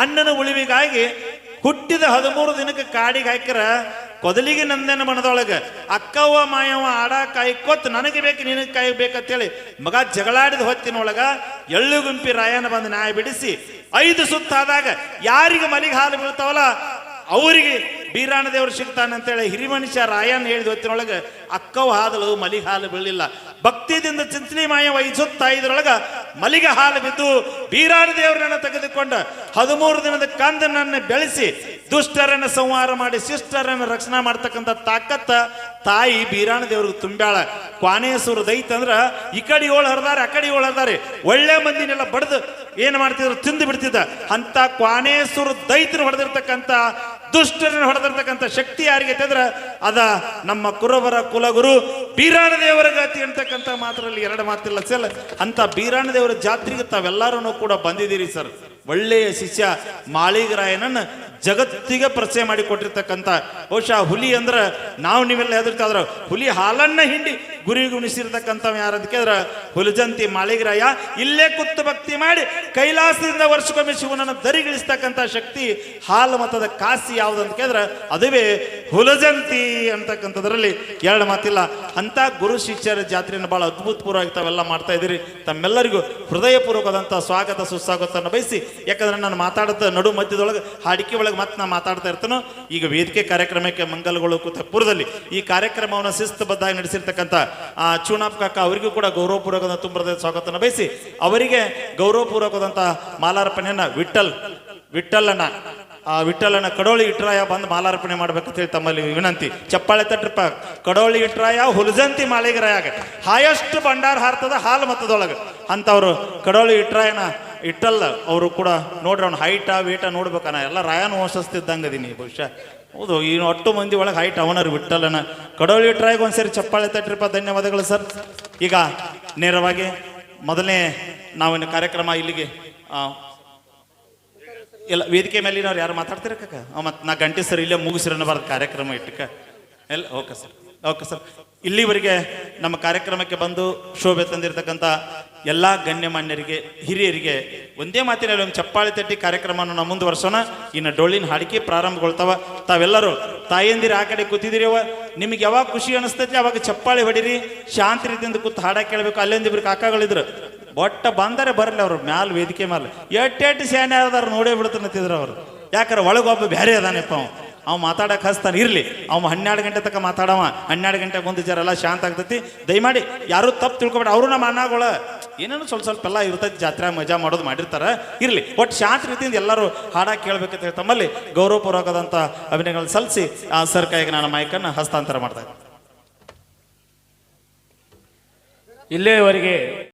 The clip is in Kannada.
ಅಣ್ಣನ ಉಳಿವಿಗಾಗಿ ಹುಟ್ಟಿದ ಹದಿಮೂರು ದಿನಕ್ಕೆ ಕಾಡಿಗೆ ಹಾಕಿರ ಕೊದಲಿಗೆ ನಂದೇನ ಮನದೊಳಗೆ, ಅಕ್ಕವ್ವ ಮಾಯವ ಆಡ ಕಾಯ್ಕೊತ್ ನನಗೆ ಬೇಕು, ನಿನಗೆ ಕಾಯಿ ಬೇಕಂತೇಳಿ ಮಗ ಜಗಳಾಡಿದ ಹೊತ್ತಿನೊಳಗ ಎಳ್ಳು ಗುಂಪಿ ರಾಯನ ಬಂದು ನ್ಯಾಯ ಬಿಡಿಸಿ, ಐದು ಸುತ್ತಾದಾಗ ಯಾರಿಗೆ ಮಲಿಗೆ ಹಾಲು ಬೀಳ್ತಾವಲ್ಲ ಅವರಿಗೆ ಬೀರಾಣ ದೇವರು ಸಿಗ್ತಾನಂತೇಳಿ ಹಿರಿಮನುಷ್ಯ ರಾಯನ್ ಹೇಳಿದ ಹೊತ್ತಿನೊಳಗೆ ಅಕ್ಕವು ಹಾದಲು ಮಲಿಗೆ ಹಾಲು ಬೀಳಲಿಲ್ಲ. ಭಕ್ತಿದಿಂದ ಚಿಂತನೆ ಮಾಯ ವಹಿಸುತ್ತಾ ಇದ್ರೊಳಗ ಮಲಿಗೆ ಹಾಲು ಬಿದ್ದು ಬೀರಾಣ ದೇವರನ್ನ ತೆಗೆದುಕೊಂಡು ಹದಿಮೂರು ದಿನದ ಕಂದನನ್ನು ಬೆಳೆಸಿ ದುಷ್ಟರನ್ನು ಸಂಹಾರ ಮಾಡಿ ಶಿಷ್ಟರನ್ನು ರಕ್ಷಣೆ ಮಾಡ್ತಕ್ಕಂಥ ತಾಕತ್ತ ತಾಯಿ ಬೀರಾಣ ದೇವ್ರಿಗೆ ತುಂಬ್ಯಾಳ. ಕ್ವಾನೇಶ್ವರ ದೈತಂದ್ರ ಈ ಕಡೆ ಏಳು ಹರಿದಾರೆ, ಆ ಕಡೆ ಏಳು ಹರಿದಾರೆ. ಒಳ್ಳೆ ಮಂದಿನೆಲ್ಲ ಬಡ್ದು ಏನು ಮಾಡ್ತಿದ್ರು, ತಿಂದು ಬಿಡ್ತಿದ್ದ. ಅಂತ ಕ್ವಾನೇಶ್ವರ ದೈತರು ಹೊಡೆದಿರ್ತಕ್ಕಂಥ ದುಷ್ಟರನ್ನು ಹೊಡೆದಿರ್ತಕ್ಕಂಥ ಶಕ್ತಿ ಯಾರಿಗೆ ಅಂದ್ರೆ ಅದ ನಮ್ಮ ಕುರುಬರ ಕುಲಗುರು ಬೀರಾಣ ದೇವರ ಜಾತಿ ಅಂತಕ್ಕಂಥ ಮಾತ್ರಲ್ಲಿ ಎರಡು ಮಾತಿಲ್ಲ ಸರ್. ಅಂತ ಬೀರಾಣ ದೇವರ ಜಾತ್ರೆಗೆ ತಾವೆಲ್ಲರೂ ಕೂಡ ಬಂದಿದ್ದೀರಿ ಸರ್. ಒಳ್ಳೆಯ ಶಿಷ್ಯ ಮಾಳಿಗರಾಯನನ್ನ ಜಗತ್ತಿಗೆ ಪರಿಚಯ ಮಾಡಿ ಕೊಟ್ಟಿರ್ತಕ್ಕಂಥ ಬಹುಶಃ ಹುಲಿ ಅಂದ್ರೆ ನಾವು ನೀವೆಲ್ಲ ಹೆದರ್ತಾ ಹುಲಿ ಹಾಲನ್ನ ಹಿಂಡಿ ಗುರಿಗೆ ಯಾರು ಯಾರಂತ ಕೇಳಿದ್ರೆ, ಹುಲಜಂತಿ ಮಾಳಿಗರಾಯ, ಇಲ್ಲೇ ಕುತ್ತು ಭಕ್ತಿ ಮಾಡಿ ಕೈಲಾಸದಿಂದ ವರ್ಷಕ್ಕೊಮ್ಮೆ ಶಿವನನ್ನು ದರಿಗಿಳಿಸ್ತಕ್ಕಂಥ ಶಕ್ತಿ, ಹಾಲು ಮತದ ಕಾಸಿ ಯಾವ್ದಂತ ಕೇಳಿದ್ರೆ, ಅದುವೇ ಹುಲಜಂತಿ ಅಂತಕ್ಕಂಥದ್ರಲ್ಲಿ ಎರಡು ಮಾತಿಲ್ಲ. ಅಂತ ಗುರು ಶಿಷ್ಯರ ಜಾತ್ರೆಯನ್ನು ಬಹಳ ಅದ್ಭುತಪೂರ್ವವಾಗಿ ತಾವೆಲ್ಲ ಮಾಡ್ತಾ ಇದ್ದೀರಿ. ತಮ್ಮೆಲ್ಲರಿಗೂ ಹೃದಯಪೂರ್ವಕವಾದಂಥ ಸ್ವಾಗತ, ಸುಸ್ವಾಗತವನ್ನು ಬಯಸಿ, ಯಾಕಂದ್ರೆ ನಾನು ಮಾತಾಡುತ್ತ ನಡು ಮಧ್ಯದೊಳಗೆ ಹಾಡಿಕೆ ಒಳಗೆ ಮತ್ತೆ ನಾನು ಮಾತಾಡ್ತಾ ಇರ್ತಾನೋ. ಈಗ ವೇದಿಕೆ ಕಾರ್ಯಕ್ರಮಕ್ಕೆ ಮಂಗಲಗಳು ಕೂತಪುರದಲ್ಲಿ ಈ ಕಾರ್ಯಕ್ರಮವನ್ನು ಶಿಸ್ತುಬದ್ಧವಾಗಿ ನಡೆಸಿರ್ತಕ್ಕಂಥ, ಆ ಚೂನಾಪ್ ಕಾಕ ಅವರಿಗೂ ಕೂಡ ಗೌರವಪೂರ್ವಕದ ತುಂಬದ ಸ್ವಾಗತವನ್ನು ಬಯಸಿ, ಅವರಿಗೆ ಗೌರವಪೂರ್ವಕವಾದಂಥ ಮಾಲಾರ್ಪಣೆಯನ್ನು ವಿಠಲ್ ವಿಠಲನ ಆ ವಿಠಲನ ಕಡೋಳಿ ಇಟ್ರಾಯ ಬಂದು ಮಾಲಾರ್ಪಣೆ ಮಾಡ್ಬೇಕಂತ ಹೇಳಿ ತಮ್ಮಲ್ಲಿ ವಿನಂತಿ. ಚಪ್ಪಾಳೆ ತಟ್ರಪ್ಪ ಕಡೋಳಿ ಇಟ್ರಾಯ ಹುಲಜಂತಿ ಮಾಳಿಗರಾಯಾಗ. ಹಾಯೆಸ್ಟ್ ಭಂಡಾರ ಹಾರ್ತದ ಹಾಲು ಮತದೊಳಗೆ ಅಂತವ್ರು ಕಡೋಳಿ ಇಟ್ರಾಯನ ಇಟ್ಟಲ್ಲ, ಅವರು ಕೂಡ ನೋಡ್ರಿ ಅವ್ನು ಹೈಟ ವೇಟ ನೋಡ್ಬೇಕನ ಎಲ್ಲ ರಾಯನ ವಂಶಸ್ತಿದ್ದಂಗೆ ಅದೀನಿ ಬಹುಶಃ. ಹೌದು, ಈ ಒಟ್ಟು ಮಂದಿ ಒಳಗೆ ಹೈಟ್ ಅವನರು ಬಿಟ್ಟಲ್ಲನ ಕಡೋಳಿ ಇಟ್ರಾಯಿಗೆ ಒಂದ್ಸರಿ ಚಪ್ಪಾಳೆ ತಟ್ರಿಪ್ಪ ಧನ್ಯವಾದಗಳು ಸರ್. ಈಗ ನೇರವಾಗಿ ಮೊದಲನೇ ನಾವಿನ್ನು ಕಾರ್ಯಕ್ರಮ ಇಲ್ಲಿಗೆ ಆ, ಇಲ್ಲ ವೇದಿಕೆ ನಾವು ಯಾರು ಮಾತಾಡ್ತೀರ ಕಕ್ಕ ಮತ್ತು ನಾ ಗಂಟೆ ಸರ್ ಇಲ್ಲೇ ಮುಗಿಸಿರೋಣ ಬಾರ್ದು ಕಾರ್ಯಕ್ರಮ ಇಟ್ಟಕ್ಕ. ಎಲ್ಲ ಓಕೆ ಸರ್ ಓಕೆ ಸರ್. ಇಲ್ಲಿವರೆಗೆ ನಮ್ಮ ಕಾರ್ಯಕ್ರಮಕ್ಕೆ ಬಂದು ಶೋಭೆ ತಂದಿರತಕ್ಕಂಥ ಎಲ್ಲ ಗಣ್ಯಮಾನ್ಯರಿಗೆ ಹಿರಿಯರಿಗೆ ಒಂದೇ ಮಾತಿನಲ್ಲಿ ಒಂದು ಚಪ್ಪಾಳೆ ತಟ್ಟಿ ಕಾರ್ಯಕ್ರಮವನ್ನು ನಾವು ಮುಂದುವರ್ಸೋಣ. ಇನ್ನು ಡೊಳ್ಳಿನ ಹಾಡಿಕೆ ಪ್ರಾರಂಭಗೊಳ್ತಾವ. ತಾವೆಲ್ಲರೂ ತಾಯಂದಿರು ಆ ಕಡೆ ಕೂತಿದ್ದೀರಿವ ನಿಮಗೆ ಯಾವಾಗ ಖುಷಿ ಅನಿಸ್ತೈತಿ ಅವಾಗ ಚಪ್ಪಾಳೆ ಹೊಡಿರಿ. ಶಾಂತಿ ರೀತಿಯಿಂದ ಕೂತು ಹಾಡಕ್ಕೆ ಕೇಳಬೇಕು. ಅಲ್ಲಿಂದ ಇಬ್ರು ಕಾಕಾಗಳಿದ್ರು. ಒಟ್ಟ ಬಂದರೆ ಬರಲಿ ಅವ್ರು, ಮ್ಯಾಲ ವೇದಿಕೆ ಮೇಲೆ ಎಟ್ಟೆಟ್ಟು ಸೇನೆ ಅದಾರ ನೋಡೇ ಬಿಡ್ತಾನಂತಿದ್ರು ಅವರು. ಯಾಕಂದ್ರೆ ಒಳಗೊಬ್ಬ ಬೇರೆ ಅದಾನಪ್ಪ ಅವ. ಅವ್ ಮಾತಾಡಕ್ ಹಸ್ತಾನೆ. ಇರ್ಲಿ, ಅವ್ ಹನ್ನೆರಡು ಗಂಟೆ ತನಕ ಮಾತಾಡವ. ಹನ್ನೆರಡು ಗಂಟೆ ಬಂದು ಜರ ಎಲ್ಲ ಶಾಂತ ಆಗ್ತೈತಿ. ದಯಮಾಡಿ ಯಾರು ತಪ್ಪು ತಿಳ್ಕೊಬೇಡ. ಅವರು ನಮ್ಮ ಅಣ್ಣಗಳ. ಏನೇನು ಸ್ವಲ್ಪ ಸ್ವಲ್ಪ ಎಲ್ಲ ಇರ್ತೈತಿ, ಜಾತ್ರೆ ಮಜಾ ಮಾಡೋದು ಮಾಡಿರ್ತಾರ. ಇರ್ಲಿ, ಒಟ್ಟು ಶಾಂತ ರೀತಿಯಿಂದ ಎಲ್ಲರೂ ಹಾಡ ಕೇಳ್ಬೇಕಂತ ಹೇಳಿ ತಮ್ಮಲ್ಲಿ ಗೌರವಪೂರ್ವಕದಂತ ಅಭಿನಯಗಳನ್ನು ಸಲ್ಲಿಸಿ, ಆ ಸರ್ ನಾನು ಮೈಕನ್ನು ಹಸ್ತಾಂತರ ಮಾಡ್ತಾ ಇಲ್ಲೇವರೆಗೆ ಇಲ್ಲಿಯವರೆಗೆ